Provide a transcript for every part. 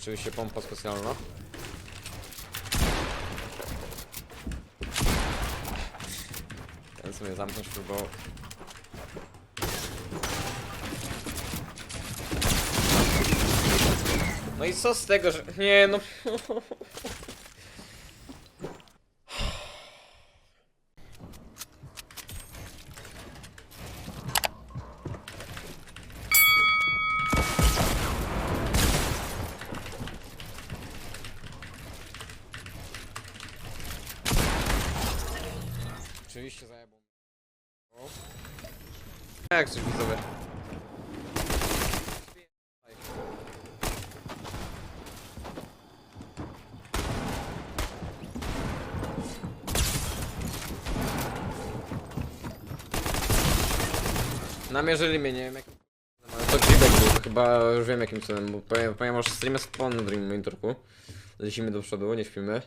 Oczywiście pompa specjalna. Ten sobie zamknąć próbował. No i co z tego, że... Nie no... Oczywiście zajebą. O. Jak coś widzowie? Namierzyli mnie, nie wiem jak... Ale to Gribek był, chyba już wiem jakim cudem, bo powiem, powiem że streamy spawn na Dream Monitorku. Lecimy do przodu, nie śpimy.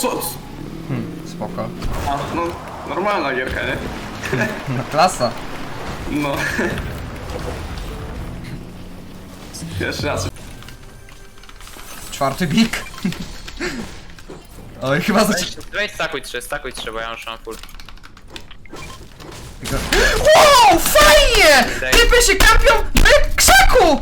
Co? Spoko. A, no, normalna gierka, nie? No klasa. No. Jeszcze raz. Czwarty bik. Oj, chyba zaczyna. Weź, weź stakuj trzy, stakuj trzy, bo ja już mam full. Wow, fajnie! Typy się kapią w krzaku!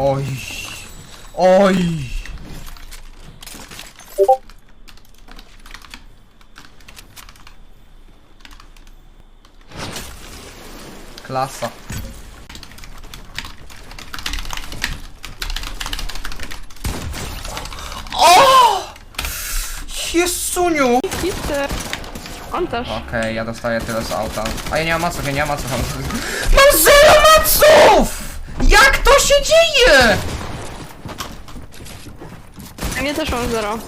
Oj. Oj. Klasa. O! Jesuniu! Widzę. On też. Okej, ja dostaję tyle z auta. A ja nie mam maców, ja nie mam maców. Mam, zero maców! Jak to się dzieje? A mnie też mam zero.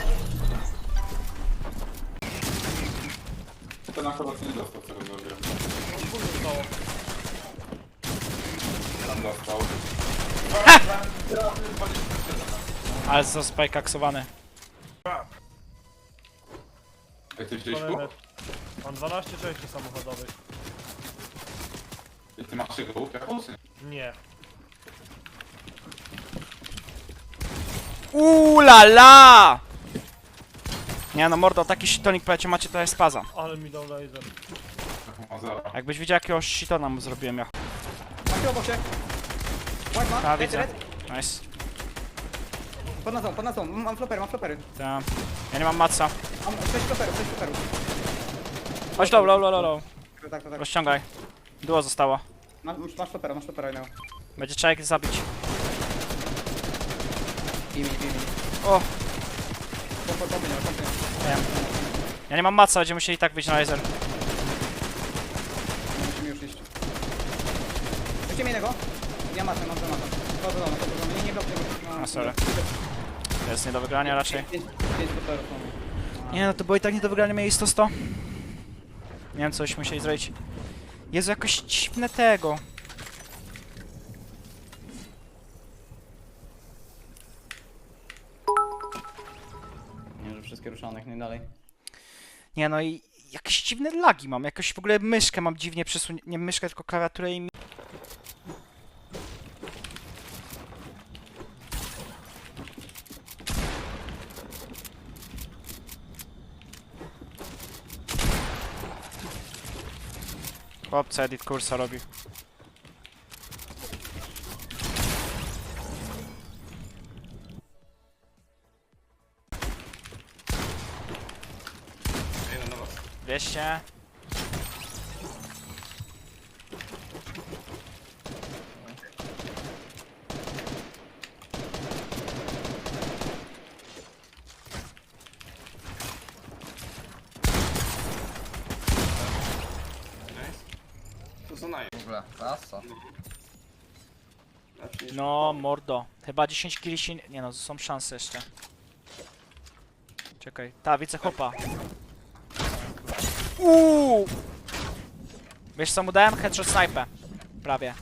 To na chyba nie dostał tego dobrze. Tam dostał. Ale został spajkaksowany. Jak ty wziąłeś pół? Mam 12 części samochodowych. I ty masz jego łuk? Nie. La! Nie no mordo, taki shitonik plecie macie to jest spaza. Ale mi dał laser. Jakbyś widział jakiegoś shitona mu zrobiłem ja. Macie obok się. White ma. A red, widzę. red. Nice. Pod nazą, pod nazą. Mam flopery, mam flopery. Ta. Ja nie mam maca. Mam 6 floperów, 6 floperów. Chodź low, low, low, low, low. Tak, tak, tak. Rozciągaj. Duo zostało. Masz, masz flopera, masz flopera innego. Będzie trzeba ich zabić. Bimi, bimi. O, Po, po, po mnie, po mnie. wiem. Ja nie mam maca, będziemy musieli tak wyjść na laser. No, Musimy już iść. Weźcie mnie innego. Ja matę, mam to matę. To do domu, to do domu. Nie, nie blokuj. No, A, sorry. To jest nie do wygrania raczej. 5 floperów mamy. Nie no, to było i tak nie do wygrania mieli 100-100. Nie wiem, coś musieli zrobić. Jezu, jakoś dziwne tego. Wszystkie ruszane, nie dalej. Nie no i jakieś dziwne lagi mam, jakoś w ogóle myszkę mam dziwnie przesuniętą, nie myszkę, tylko klawiaturę i mi... Chłopca edit kursa robi. Was. 200. na W ogóle, klasa. No, mordo. Chyba 10 kili się... Nie no, są szanse jeszcze. Czekaj. Ta, widzę chłopa. Uuu! Wiesz co mu dałem? Headshot snipe. Prawie.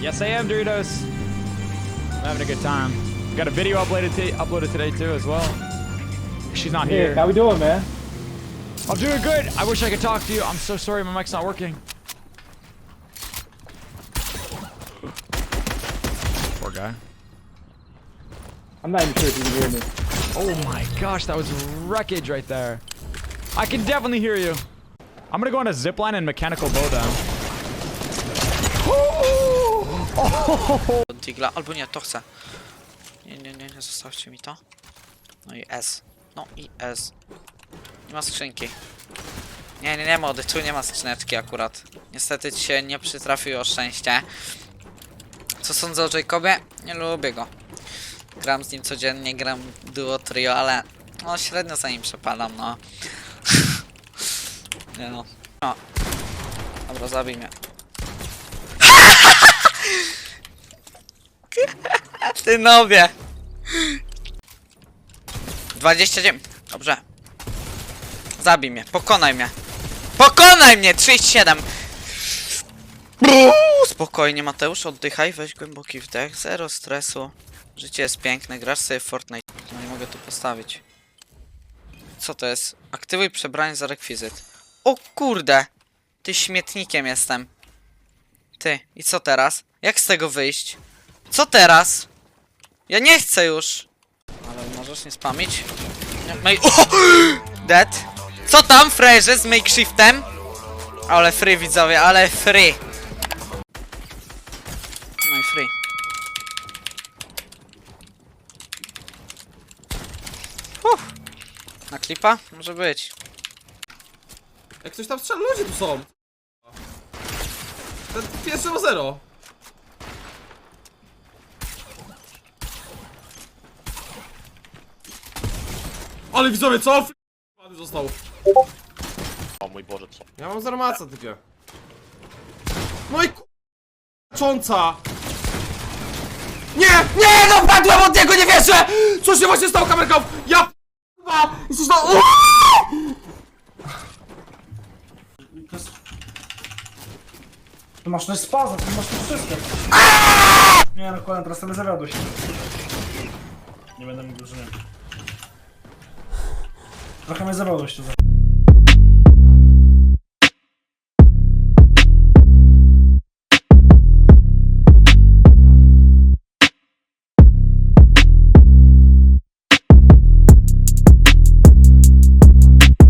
Yes, I am, Doritos. I'm having a good time. Got a video uploaded, t- uploaded today too, as well. She's not here. How we doing, man? I'm doing good. I wish I could talk to you. I'm so sorry, my mic's not working. Poor guy. I'm not even sure if you can hear me. Oh my gosh, that was wreckage right there. I can definitely hear you. I'm gonna go on a zip line and mechanical bow down. Digla, albo nie, to chcę. Nie, nie, nie, nie, zostawcie mi to. No i S. No i S. Nie ma skrzynki. Nie, nie, nie, młody, tu nie ma skrzyneczki akurat. Niestety ci się nie przytrafiło szczęście. Co sądzę o Jacobie? Nie lubię go. Gram z nim codziennie, gram duo, trio, ale no średnio za nim przepadam, no. nie no. O. Dobra, zabij mnie. Ty nobie. 29. Dobrze. Zabij mnie, pokonaj mnie. Pokonaj mnie! 37. Uuu, Spokojnie, Mateusz, oddychaj, weź głęboki wdech, zero stresu. Życie jest piękne, grasz sobie w Fortnite. No nie mogę tu postawić. Co to jest? Aktywuj przebranie za rekwizyt. O kurde! Ty śmietnikiem jestem. Ty, i co teraz? Jak z tego wyjść? Co teraz? Ja nie chcę już! Ale możesz nie spamić? Nie. O! Dead. Co tam, frajerze, z makeshiftem? Ale free, widzowie, ale free. No i free. Uff. Na klipa? Może być. Jak ktoś tam strzela, ludzie tu są. Ten pierwszy o zero. Ale widzowie, co? F***ny został. O mój Boże, co? Ja mam zero maca, typie. No i. Cząca! Nie! Nie! No padłem od niego, nie wierzę! Co się właśnie stało kamerką? Ja p***a! Jesteś na... Ty masz też spaza, ty masz też wszystko. Nie no, kładem, teraz sobie zawiodłeś. Nie będę mówił, że nie. Trochę mnie zawiodłeś to.